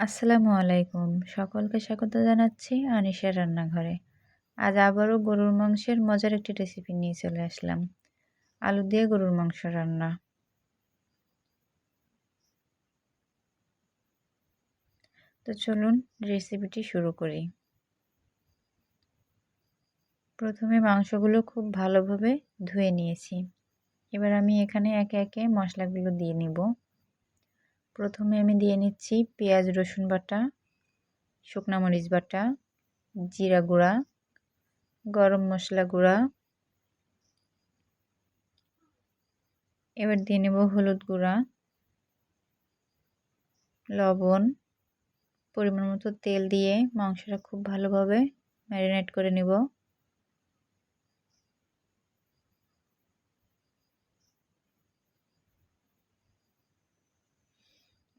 আসসালামু আলাইকুম। সকলকে স্বাগত জানাচ্ছি আনিশার রান্নাঘরে। আজ আবারও গরুর মাংসের মজার একটি রেসিপি নিয়ে চলে আসলাম। আলু দিয়ে গরুর মাংস রান্না। তো চলুন রেসিপিটি শুরু করি। প্রথমে মাংসগুলো খুব ভালোভাবে ধুয়ে নিয়েছি। এবার আমি এখানে একে একে মশলাগুলো দিয়ে নিব। প্রথমে আমি দিয়ে নিচ্ছি পেঁয়াজ, রসুন বাটা, শুকনো মরিচ বাটা, জিরা গুঁড়া, গরম মশলা গুঁড়া। এবার দিয়ে নেব হলুদ গুঁড়া, লবণ। পরিমাণ মতো তেল দিয়ে মাংসটা খুব ভালোভাবে ম্যারিনেট করে নেব।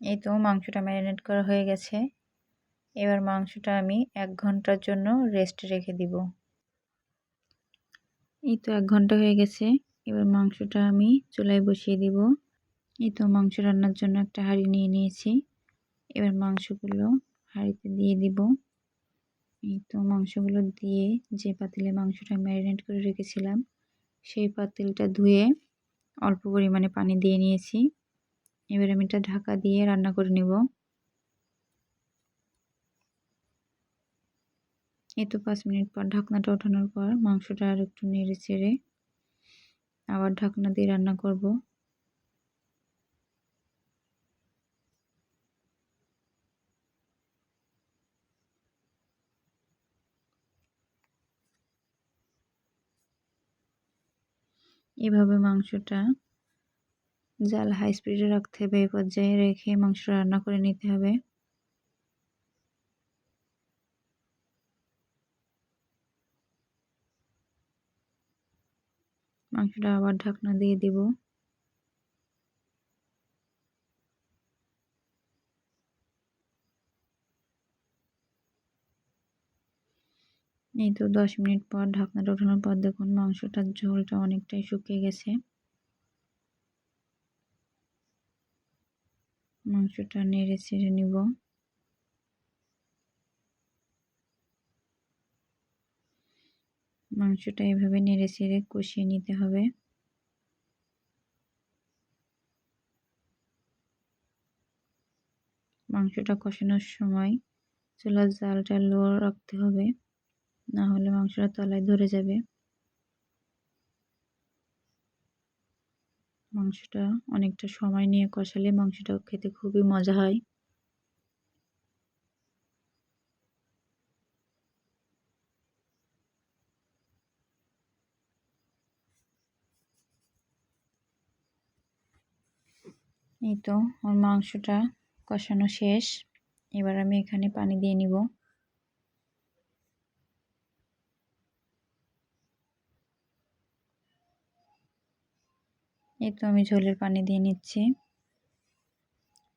এই তো মাংসটা ম্যারিনেট করা হয়ে গেছে। এবার মাংসটা আমি এক ঘণ্টার জন্য রেস্টে রেখে দিব। এই তো এক ঘণ্টা হয়ে গেছে। এবার মাংসটা আমি চুলায় বসিয়ে দিব। এই তো মাংস রান্নার জন্য একটা হাঁড়ি নিয়ে নিয়েছি। এবার মাংসগুলো হাঁড়িতে দিয়ে দিব। এই তো মাংসগুলো দিয়ে যে পাতিলে মাংসটা ম্যারিনেট করে রেখেছিলাম, সেই পাতিলটা ধুয়ে অল্প পরিমাণে পানি দিয়ে নিয়েছি। এবার আমি এটা ঢাকা দিয়ে রান্না করে নেব। এই তো পাঁচ মিনিট পর, ঢাকনাটা ওঠানোর পর মাংসটা আর একটু নেড়ে চেড়ে আবার ঢাকনা দিয়ে রান্না করব। এভাবে মাংসটা জাল হাই স্পিডে রাখতে হবে, এই পর্যায়ে রেখে মাংস রান্না করে নিতে হবে। মাংসটা আবার ঢাকনা দিয়ে দিব। এই তো দশ মিনিট পর ঢাকনাটা ওঠানোর পর দেখুন মাংসটার ঝোলটা অনেকটাই শুকিয়ে গেছে। মাংসটা নেড়ে ছেড়ে নিব। মাংসটা এভাবে নেড়ে ছেড়ে কষিয়ে নিতে হবে। মাংসটা কষানোর সময় চুলার জালটা লো রাখতে হবে, না হলে মাংসটা তলায় ধরে যাবে। মাংসটা অনেকটা সময় নিয়ে কষালে মাংসটা খেতে খুবই মজা হয়। এই তো আমার মাংসটা কষানো শেষ। এবার আমি এখানে পানি দিয়ে নিব। এই তো আমি ঝোলের পানি দিয়ে নিচ্ছি।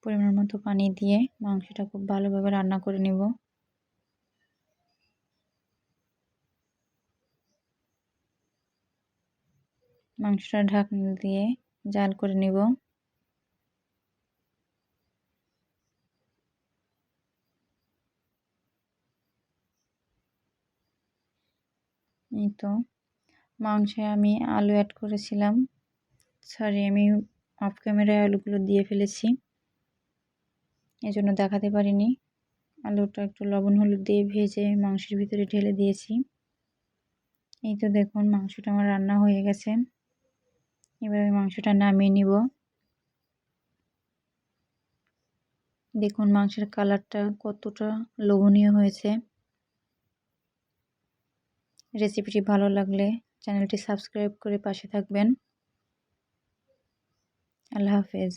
পরিমাণ মতো পানি দিয়ে মাংসটা খুব ভালোভাবে রান্না করে নিব। মাংসটা ঢাকনা দিয়ে জাল করে নিব। এই তো, মাংসে আমি আলু অ্যাড করেছিলাম। সরি আমি অফ ক্যামেরায় আলুগুলো দিয়ে ফেলেছি। এই জন্য দেখাতে পারিনি। আলুটা একটু লবণ হলুদ দিয়ে ভেজে মাংসের ভিতরে ঢেলে দিয়েছি। এই তো দেখুন, মাংসটা আমার রান্না হয়ে গেছে। এবার আমি মাংসটা নামিয়ে নিব। দেখুন, মাংসের কালারটা কতটা লোভনীয় হয়েছে। রেসিপিটি ভালো লাগলে চ্যানেলটি সাবস্ক্রাইব করে পাশে থাকবেন। আল্লাহ হাফেজ